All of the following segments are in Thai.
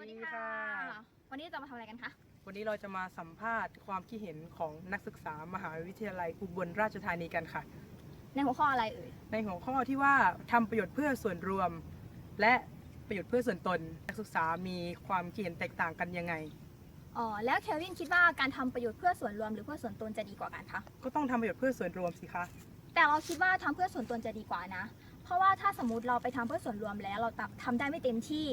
สวัสดีค่ะ วันนี้จะมาทำอะไรกันคะ วันนี้เราจะมาสัมภาษณ์ความคิดเห็นของนักศึกษามหาวิทยาลัยอุบลราชธานีกันค่ะ ในหัวข้ออะไรเอ่ย ในหัวข้อที่ว่าทำประโยชน์เพื่อส่วนรวม และประโยชน์เพื่อส่วนตน นักศึกษามีความคิดเห็นแตกต่างกันยังไง อ๋อ แล้วเควินคิดว่าการทำประโยชน์เพื่อส่วนรวมหรือเพื่อส่วนตนจะดีกว่ากันคะ ก็ต้องทำประโยชน์เพื่อส่วนรวมสิคะแต่เราคิดว่าทำเพื่อส่วนตนจะดีกว่านะ เพราะว่าถ้าสมมติเราไปทำเพื่อส่วนรวมแล้วเราทำได้ไม่เต็มที่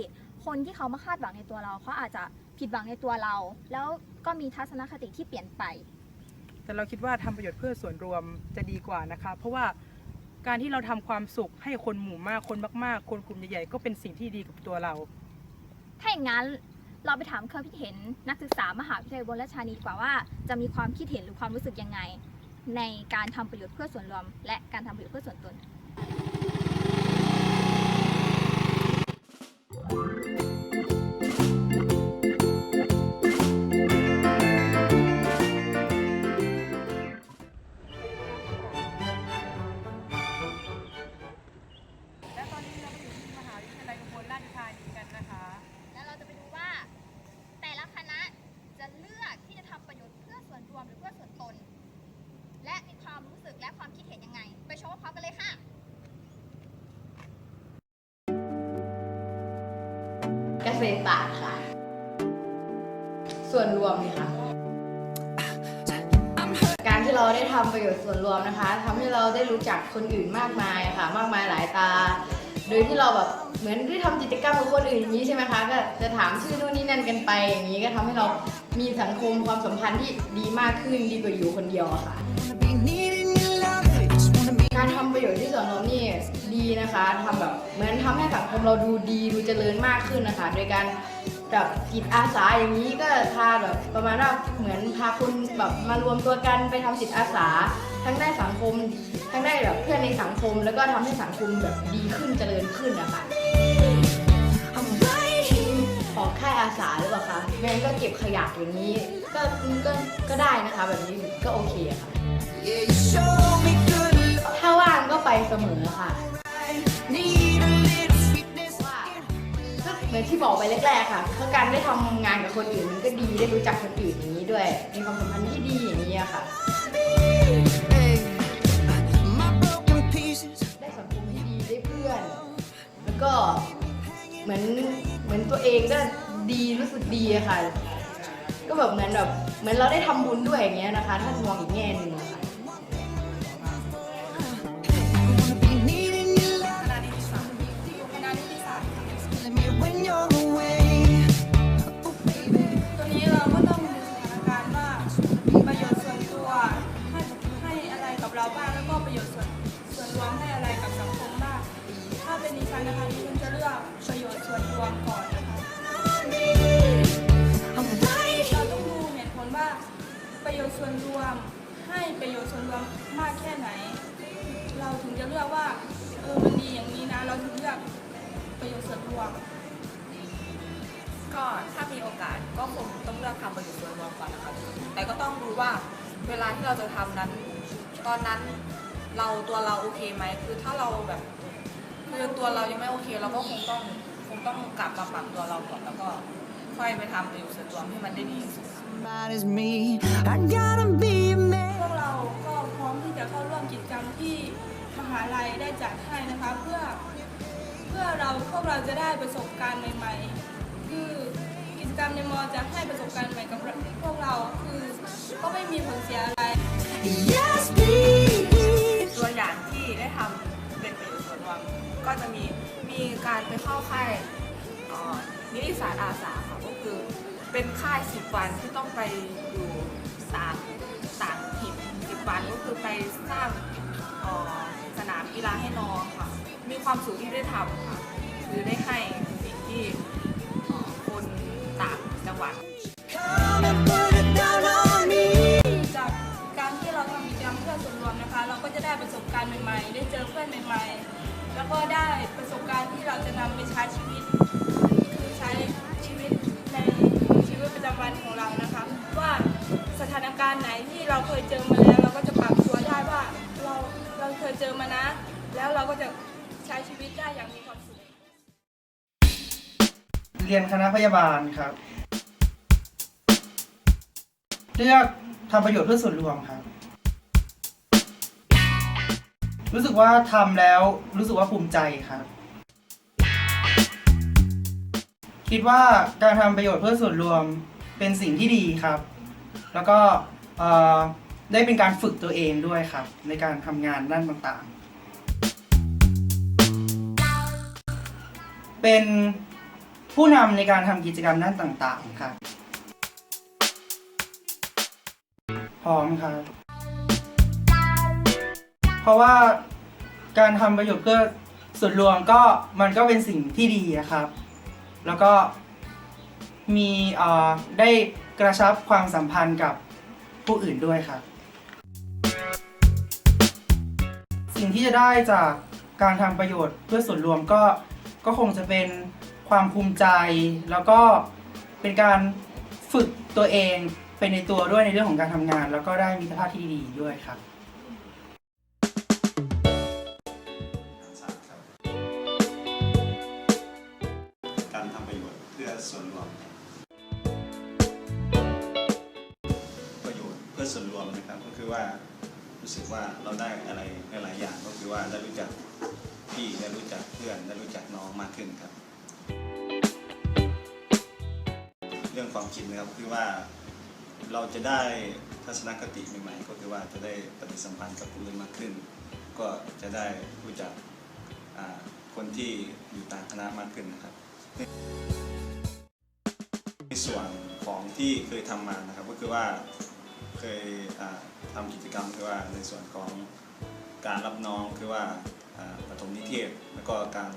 คนที่เขามาคาดหวังในตัวเราเขาอาจจะผิดหวังในตัวเรา แล้วก็มีทัศนคติที่เปลี่ยนไป แต่เราคิดว่าทำประโยชน์เพื่อส่วนรวมจะดีกว่านะคะ เพราะว่าการที่เราทำความสุขให้คนหมู่มากคนมากๆ คนกลุ่มใหญ่ๆก็เป็นสิ่งที่ดีกับตัวเรา ถ้าอย่างนั้นเราไปถามความคิดเห็นนักศึกษามหาวิทยาลัยอุบลราชธานีดีกว่าว่าจะมีความคิดเห็นหรือความรู้สึกยังไง ในการทำประโยชน์เพื่อส่วนรวม และการทำประโยชน์เพื่อส่วนตน เกษตรศาสตร์ค่ะ ส่วนรวมค่ะ การที่เราได้ทำประโยชน์ส่วนรวมนะคะทำให้เราได้รู้จักคนอื่นมากมายค่ะ มากมายหลายตา โดยที่เราแบบเหมือนที่ทำกิจกรรมกับคนอื่นอย่างนี้ใช่ไหมคะ ก็จะถามชื่อนู่นนี่นั่นกันไป อย่างนี้ก็ทำให้เรามีสังคมความสัมพันธ์ที่ดีมากขึ้นดีกว่าอยู่คนเดียวอะค่ะ การทำประโยชน์ที่ส่วนรวมนี่ดีนะคะทำแบบเหมือนทำให้สังคมเราดูดีดูเจริญมากขึ้นนะคะ โดยการแบบจิตอาสาอย่างนี้ก็พาแบบประมาณว่าเหมือนพาคนแบบมารวมตัวกันไปทำจิตอาสา ทั้งได้สังคม ทั้งได้แบบเพื่อนในสังคม แล้วก็ทำให้สังคมแบบดีขึ้นเจริญขึ้นนะคะขอค่ายอาสาหรือเปล่าคะแม่งั้นก็เก็บขยะอย่างนี้ก็ก็ก็ได้นะคะ แบบนี้ก็โอเคค่ะ ถ้าว่างก็ไปเสมอค่ะว่าก็เหมือนที่บอกไปแรกๆค่ะคือการได้ทำงานกับคนอื่นมันก็ดีได้รู้จักคนอื่นอย่างนี้ด้วย มีความสัมพันธ์ที่ดีอย่างนี้อะค่ะ ได้สังคมที่ดีได้เพื่อน แล้วก็เหมือนเหมือนตัวเองก็ดีรู้สึกดีอะค่ะ ก็แบบเหมือนแบบเหมือนเราได้ทำบุญด้วยอย่างเงี้ยนะคะ ถ้ามองอีกแง่หนึ่ง น์ส่วนรวม ให้ประโยชน์ส่วนรวมมากแค่ไหน เราถึงจะเลือกว่าเออมันดีอย่างนี้นะ เราถึงเลือกประโยชน์ส่วนรวม ก็ถ้ามีโอกาสก็คงต้องเลือกทำประโยชน์ส่วนรวมก่อนนะคะแต่ก็ต้องดูว่าเวลาที่เราจะทำนั้น ตอนนั้นเราตัวเราโอเคไหมคือถ้าเราแบบคือตัวเรายังไม่โอเค เราก็คงต้องคงต้องกลับมาปรับตัวเราก่อนแล้วก็ ค่อยไปทำประโยชน์ส่วนรวมให้มันได้ดีที่สุด Somebody's me. I gotta be a man. พวกเราก็พร้อมที่จะเข้าร่วมกิจกรรมที่มหาลัยได้จัดให้นะคะเพื่อเพื่อเราพวกเราจะได้ประสบการณ์ใหม่ๆ คือกิจกรรมในมอจะให้ประสบการณ์ใหม่กับพวกเราคือก็ไม่มีผลเสียอะไร Yes, please. ตัวอย่างที่ได้ทำเป็นประโยชน์ส่วนรวมก็จะมีมีการไปเข้าค่ายเอ่อ นิติศาสตร์อาสาค่ะก็คือเป็นค่ายสิบวันที่ต้องไปอยู่ต่างต่างถิ่นสิบวันก็คือไปสร้างสนามกีฬาให้น้องค่ะ มีความสุขที่ได้ทำค่ะคือได้ให้สิ่งที่คนต่างจังหวัดจากการที่เราทำกิจกรรมเพื่อส่วนรวมนะคะ เราก็จะได้ประสบการณ์ใหม่ๆ ได้เจอเพื่อนใหม่ๆ แล้วก็ได้ประสบการณ์ที่เราจะนำไปใช้ชีวิต ใช้ชีวิตได้อย่างมีความสุข เรียนคณะพยาบาลครับ เลือกทำประโยชน์เพื่อส่วนรวมครับ รู้สึกว่าทำแล้วรู้สึกว่าภูมิใจครับ คิดว่าการทำประโยชน์เพื่อส่วนรวมเป็นสิ่งที่ดีครับ แล้วก็เอ่อได้เป็นการฝึกตัวเองด้วยครับ ในการทำงานด้านต่างๆ เป็นผู้นำในการทำกิจกรรมด้านต่างๆครับพร้อมครับ เพราะว่าการทำประโยชน์เพื่อส่วนรวมก็มันก็เป็นสิ่งที่ดีอะครับ แล้วก็มีเอ่อได้กระชับความสัมพันธ์กับผู้อื่นด้วยครับ สิ่งที่จะได้จากการทำประโยชน์เพื่อส่วนรวมก็ ก็คงจะเป็นความภูมิใจ แล้วก็เป็นการฝึกตัวเองไปในตัวด้วยในเรื่องของการทำงาน แล้วก็ได้มิตรภาพที่ดีด้วยครับ การทำประโยชน์เพื่อส่วนรวม ประโยชน์เพื่อส่วนรวมนะครับก็คือว่ารู้สึกว่าเราได้อะไรหลายๆอย่างก็คือว่าได้รู้จัก พี่ได้รู้จักเพื่อนได้รู้จักน้องมากขึ้นครับ เรื่องความคิดนะครับคือว่าเราจะได้ทัศนคติใหม่ๆก็คือว่าจะได้ปฏิสัมพันธ์กับผู้อื่นมากขึ้น ก็จะได้รู้จักคนที่อยู่ต่างคณะมากขึ้นนะครับในส่วนของที่เคยทำมานะครับก็คือว่าเคยอ่าทำกิจกรรมคือว่าในส่วนของ การรับน้องคือว่าปฐมนิเทศ แล้วก็การ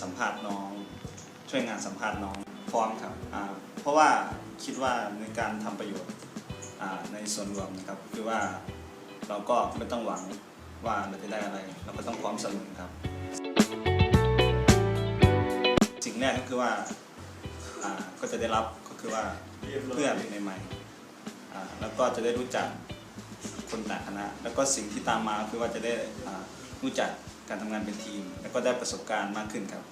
สัมภาษณ์น้อง ช่วยงานสัมภาษณ์น้องพร้อมครับเพราะว่าคิดว่าในการทำประโยชน์ในส่วนรวมนะครับ คือว่าเราก็ไม่ต้องหวังว่าเราจะได้อะไร เราก็ต้องพร้อมเสมอครับ สิ่งแรกก็คือว่าก็จะได้รับก็คือว่าเพื่อนใหม่ๆแล้วก็จะได้รู้จัก คนต่างคณะ แล้วก็สิ่งที่ตามมาคือว่าจะได้รู้จักการทำงานเป็นทีม แล้วก็ได้ประสบการณ์มากขึ้นครับ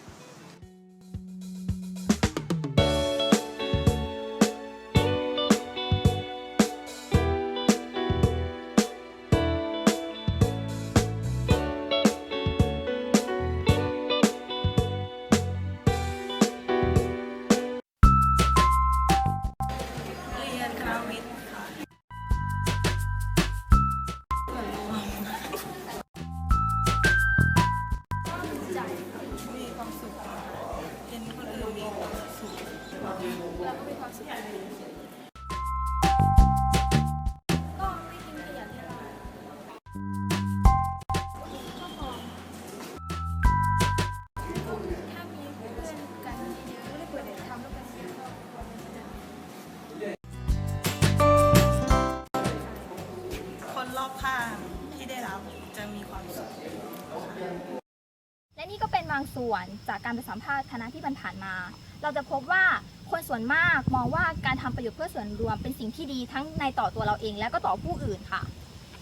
ส่วนจากการไปสัมภาษณ์คณะที่ผ่านๆมา เราจะพบว่าคนส่วนมากมองว่าการทำประโยชน์เพื่อส่วนรวมเป็นสิ่งที่ดีทั้งในต่อตัวเราเองและก็ต่อผู้อื่นค่ะ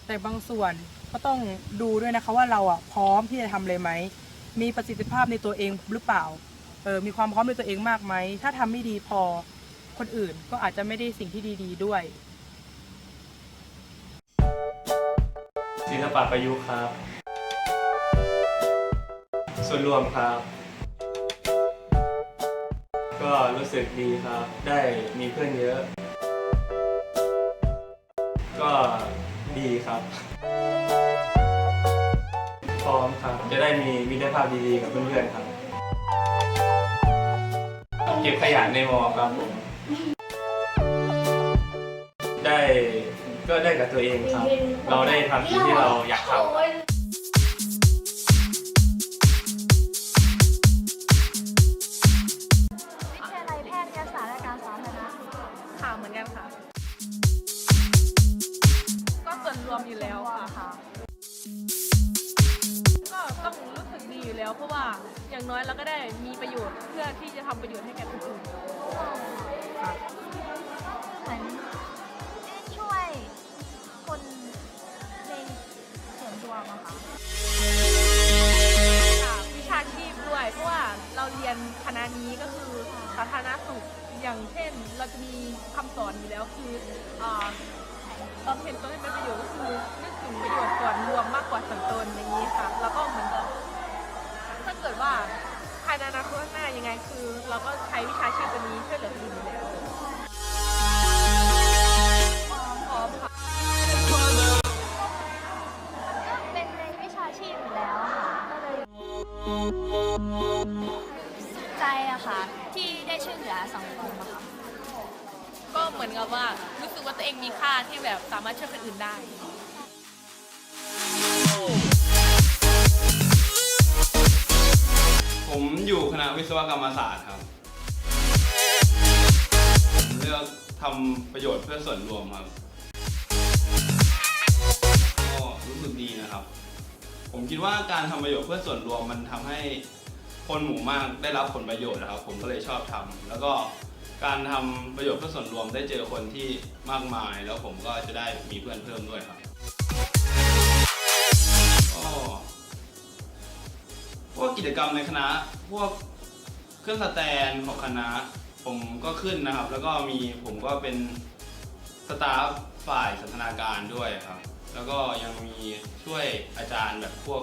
แต่บางส่วนก็ต้องดูด้วยนะคะว่าเราอะพร้อมที่จะทำเลยไหม มีประสิทธิภาพในตัวเองหรือเปล่าเออมีความพร้อมในตัวเองมากไหม ถ้าทำไม่ดีพอคนอื่นก็อาจจะไม่ได้สิ่งที่ดีๆด้วยศิลปะประยุกต์ครับ ส่วนรวมครับ ก็รู้สึกดีครับ ได้มีเพื่อนเยอะ ก็ดีครับพร้อมครับ จะได้มีมิตรภาพดีๆกับเพื่อนๆครับ เก็บขยะในมอครับผม ได้ก็ได้กับตัวเองครับ เราได้ทำสิ่งที่เราอยากทำ ดีอยู่แล้ว เพราะว่าอย่างน้อยเราก็ได้มีประโยชน์เพื่อที่จะทำประโยชน์ให้แก่คนอื่น เหบฉันช่วยคนในสริมดวงอะค่ะ ค่ะวิชาชีพด้วย เพราะว่าเราเรียนคณะนี้ก็คือสาธารณสุขอย่างเช่น เราจะมีคำสอนอยู่แล้วคืออ่าตอนเห็นต้นให้เป็นประโยชน์ก็คือนึกถึงประโยชน์ส่วนรวมมากกว่าส่วนตนอย่างนี้ค่ะ แล้วก็เหมือนกับ เกิดว่าภายในอนาคตข้างหน้ายังไงคือ เราก็ใช้วิชาชีพตัวนี้ช่วยเหลือคนอื่นอยู่แล้วเป็นในวิชาชีพอยู่แล้วค่ะก็เลยสุใจอะค่ะที่ได้ช่วยเหลือสังคมอะคะก็เหมือนกับว่ารู้สึกว่าตัวเองมีค่าที่แบบสามารถช่วยคนอื่นได้ รรมศาสตร์ครับผมเลือกทำประโยชน์เพื่อส่วนรวมครับ ก็รู้สึกดีนะครับ ผมคิดว่าการทำประโยชน์เพื่อส่วนรวมมันทำให้คนหมู่มากได้รับผลประโยชน์นะครับ ผมก็เลยชอบทำแล้วก็การทำประโยชน์เพื่อส่วนรวมได้เจอคนที่มากมาย แล้วผมก็จะได้มีเพื่อนเพิ่มด้วยครับก็พวกกิจกรรมในคณะพวก เครื่องสแตนของคณะ ผมก็ขึ้นนะครับ แล้วก็มีผมก็เป็นสตาฟฝ่ายสันทนาการด้วยครับ แล้วก็ยังมีช่วยอาจารย์แบบพวก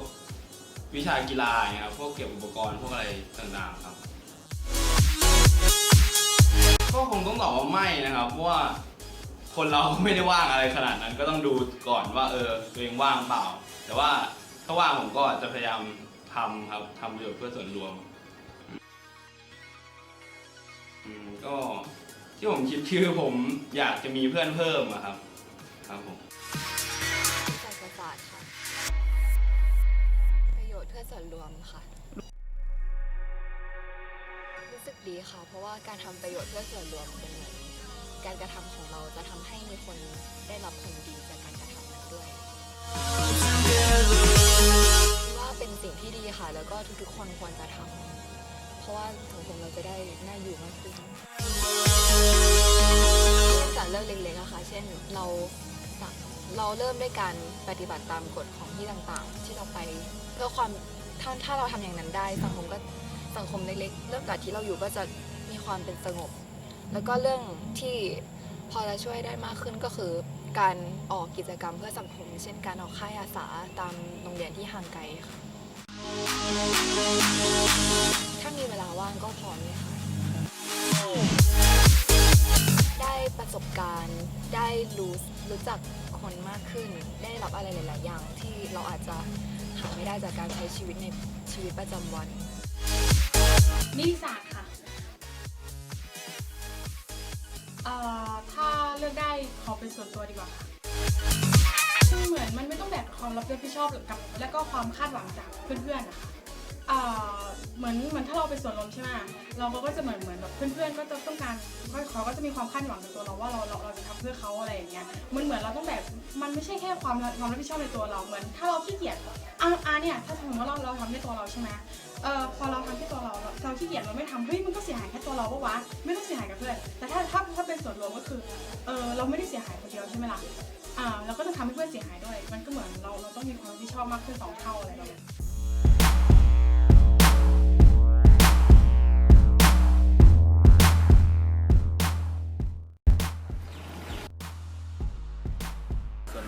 วิชากีฬาเนี่ยครับพวกเก็บอุปกรณ์พวกอะไรต่างๆครับ ก็คงต้องตอบว่าไม่นะครับเพราะว่าคนเราไม่ได้ว่างอะไรขนาดนั้น ก็ต้องดูก่อนว่าเออตัวเองว่างเปล่า แต่ว่าถ้าว่างผมก็จะพยายามทำครับทำประโยชน์เพื่อส่วนรวม ก็ที่ผมคิดคือผมอยากจะมีเพื่อนเพิ่มอะครับ ครับผมวิชาศาสตร์ค่ะ ประโยชน์เพื่อส่วนรวมค่ะ รู้สึกดีค่ะ เพราะว่าการทำประโยชน์เพื่อส่วนรวมเป็นเหมือนการกระทำของเราจะทำให้มีคนได้รับผลดีจากการกระทำนั้นด้วยว่าเป็นสิ่งที่ดีค่ะ แล้วก็ทุกๆคนควรจะทำ เพราะว่าสังคมเราจะได้น่าอยู่มากขึ้นเริ่มจากเรื่องเล็กๆอะค่ะ เช่นเราเราเริ่มด้วยการปฏิบัติตามกฎของที่ต่างๆ ที่เราไปเพื่อความถ้าถ้าเราทำอย่างนั้นได้ สังคมก็สังคมเล็กๆ เริ่มจากที่เราอยู่ก็จะมีความเป็นสงบ แล้วก็เรื่องที่พอจะช่วยได้มากขึ้นก็คือ การออกกิจกรรมเพื่อสังคม เช่นการออกค่ายอาสาตามโรงเรียนที่ห่างไกลค่ะ ถ้ามีเวลาว่างก็พร้อมเลยค่ะได้ประสบการณ์ได้รู้รู้จักคนมากขึ้น ได้รับอะไรหลาย ๆ อย่างที่เราอาจจะหาไม่ได้จากการใช้ชีวิตในชีวิตประจำวัน นิติศาสตร์ค่ะเอ่อถ้าเลือกได้ขอเป็นส่วนตัวดีกว่าค่ะคือเหมือนมันไม่ต้องแบกความรับผิดชอบกับ แล้วก็ความคาดหวังจากเพื่อนๆนะคะ เอ่อเหมือนเหมือนถ้าเราเป็นส่วนรวมใช่ไหมเราก็จะเหมือนเหมือนแบบเพื่อนๆก็จะต้องการเขาก็จะมีความคาดหวังในตัวเราว่าเราเราเราจะทำเพื่อเขาอะไรอย่างเงี้ยมันเหมือนเราต้องแบบมันไม่ใช่แค่ความความรับผิดชอบในตัวเราเหมือน ถ้าเราขี้เกียจอะอะเนี่ยถ้าสมมติว่าเราเราทำในตัวเราใช่ไหมเอ่อพอเราทำที่ตัวเราเราเราขี้เกียจเราไม่ทำเฮ้ยมันก็เสียหายแค่ตัวเราปะวะไม่ต้องเสียหายกับเพื่อนแต่ถ้าถ้าถ้าเป็นส่วนรวมก็คือเออเราไม่ได้เสียหายคนเดียวใช่ไหมล่ะอ่าเราก็จะทำให้เพื่อนเสียหายด้วย มันก็เหมือนเราเราต้องมีความรับผิดชอบมากขึ้นสองเท่าอะไรแบบนี้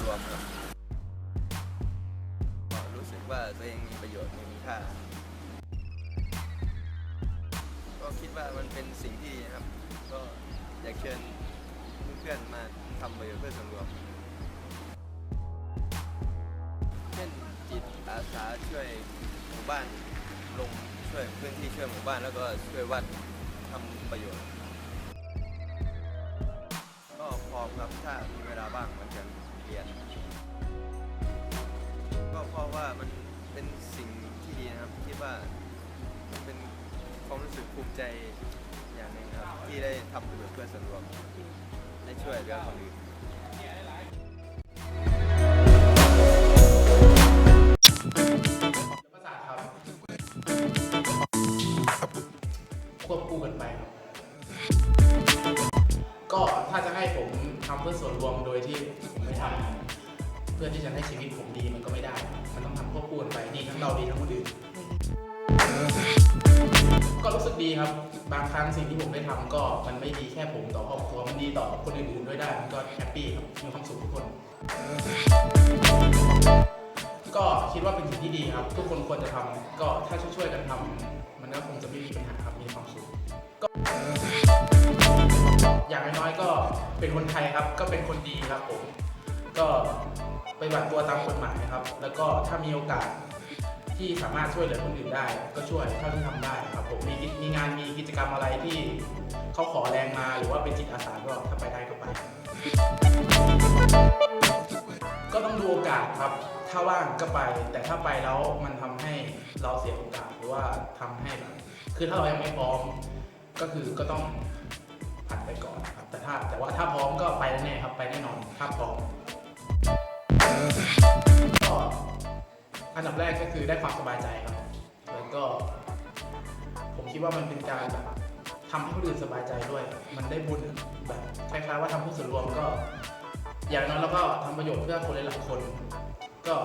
วมครับรู้สึกว่าตัวเองมีประโยชน์มีค่า ก็คิดว่ามันเป็นสิ่งที่ครับ ก็อยากเชิญเพื่อนๆมาทำประโยชน์เพื่อส่วนรวมเช่นจิตอาสาช่วยหมู่บ้านลงช่วยพื้นที่ช่วยหมู่บ้านแล้วก็ช่วยวัดทำประโยชน์ ก็พร้อมครับถ้ามีเวลาบ้างเหมันจะ เรียน ก็เพราะว่ามันเป็นสิ่งที่ดีนะครับคิดว่ามันเป็นความรู้สึกภูมิใจอย่างหนึ่งครับ ที่ได้ทำประโยชน์เพื่อส่วนรวมได้ช่วยเหลือคนอื่นประสาทครับควบคู่กันไปครับ ก็ถ้าจะให้ผมทำเพื่อส่วนรวมโดยที่ผมไม่ทำ เพื่อที่จะให้ชีวิตผมดีมันก็ไม่ได้ มันต้องทำควบคู่กันไปดีทั้งเราดีทั้งคนอื่นก็รู้สึกดีครับ บางครั้งสิ่งที่ผมได้ทำก็มันไม่ดีแค่ผมต่อครอบครัวมันดีต่อคนอื่นๆด้วยได้มันก็แฮปปี้ครับมีความสุขทุกคน ก็คิดว่าเป็นสิ่งที่ดีครับ ทุกคนควรจะทำก็ถ้าช่วยๆกันทำมันก็คงจะไม่มีปัญหาครับมีความสุขก็อย่างน้อยๆก็เป็นคนไทยครับ ก็เป็นคนดีครับผม ก็ ไปบัติตัวตามกฎหมายครับ แล้วก็ถ้ามีโอกาสที่สามารถช่วยเหลือคนอื่นได้ ก็ช่วยเท่าที่ทำได้ครับผมมีกิจมีงานมีกิจกรรมอะไรที่เขาขอแรงมาหรือว่าเป็นจิตอาสาก็ถ้าไปได้ก็ไป ก็ต้องดูโอกาสครับ ถ้าว่างก็ไป แต่ถ้าไปแล้วมันทำให้เราเสียโอกาสหรือว่าทำให้แบบคือถ้าเรายังไม่พร้อมก็คือก็ต้องผัดไปก่อนครับแต่ถ้าแต่ว่าถ้าพร้อมก็ไปแน่ๆครับไปแน่นอนถ้าพร้อม ก็อันดับแรกก็คือได้ความสบายใจครับ แล้วก็ ผมคิดว่ามันเป็นการแบบทำให้คนอื่นสบายใจด้วย มันได้บุญแบบคล้ายๆว่าทำผู้ส่วนรวมก็ อย่างน้อยแล้วก็ทำประโยชน์เพื่อคนหลายๆคน ก็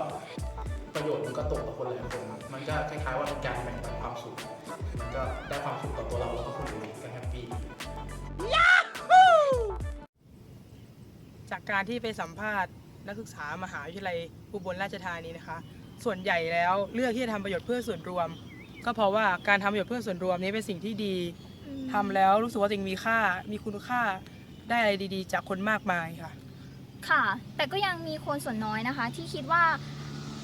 ประโยชน์มันก็ตกต่อคนหลายคน มันก็คล้ายๆว่าเป็นการแบ่งปันความสุขมันก็ได้ความสุขต่อตัวเราแล้วก็คนอื่นก็แฮปปี้จากการที่ไปสัมภาษณ์ นักศึกษามหาวิทยาลัยอุบลราชธานีนะคะ ส่วนใหญ่แล้วเลือกที่จะทำประโยชน์เพื่อส่วนรวม ก็เพราะว่าการทำประโยชน์เพื่อส่วนรวมนี้เป็นสิ่งที่ดีทำแล้วรู้สึกว่าตัวเองมีค่ามีคุณค่าได้อะไรดีๆ จากคนมากมายค่ะ ค่ะ แต่ก็ยังมีคนส่วนน้อยนะคะ ที่คิดว่า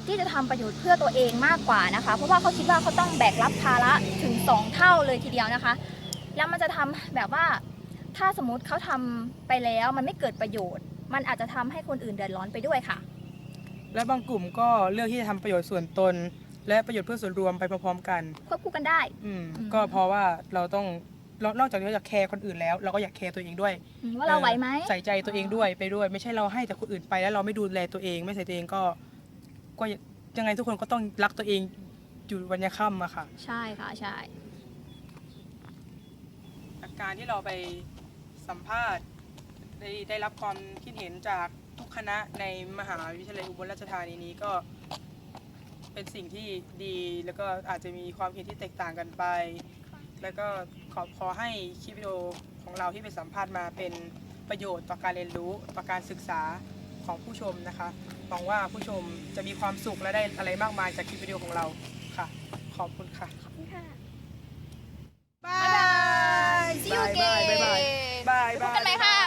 ที่จะทำประโยชน์เพื่อตัวเองมากกว่านะคะ เพราะว่าเขาคิดว่าเขาต้องแบกรับภาระถึง 2 เท่าเลยทีเดียวนะคะ แล้วมันจะทำแบบว่าถ้าสมมติเขาทำไปแล้วมันไม่เกิดประโยชน์ มันอาจจะทำให้คนอื่นเดือดร้อนไปด้วยค่ะ และบางกลุ่มก็เลือกที่จะทำประโยชน์ส่วนตน และประโยชน์เพื่อส่วนรวมไปพร้อมๆกันควบคู่กันได้ อืมอืม ก็เพราะว่าเราต้องเรานอกจากเราอยากแคร์คนอื่นแล้ว เราก็อยากแคร์ตัวเองด้วยอืมว่าเราไหวไหม ใส่ใจตัวเองด้วยไปด้วย ไม่ใช่เราให้แต่คนอื่นไปแล้วเราไม่ดูแลตัวเอง ไม่ใส่ตัวเองก็ก็ยังไงทุกคนก็ต้องรักตัวเองอยู่วันยค่ำอะค่ะ ใช่ค่ะใช่ จากการที่เราไปสัมภาษณ์ ได้ได้รับความคิดเห็นจากทุกคณะในมหาวิทยาลัยอุบลราชธานีนี้ก็เป็นสิ่งที่ดีแล้วก็อาจจะมีความเห็นที่แตกต่างกันไป แล้วก็ขอขอให้คลิปวิดีโอของเราที่ไปสัมภาษณ์มาเป็นประโยชน์ต่อการเรียนรู้ต่อการศึกษาของผู้ชมนะคะหวังว่าผู้ชมจะมีความสุขและได้อะไรมากมายจากคลิปวิดีโอของเราค่ะ ขอบคุณค่ะขอบคุณค่ะ บาย See you บาย again บายบายบายพบกันใหม่ค่ะ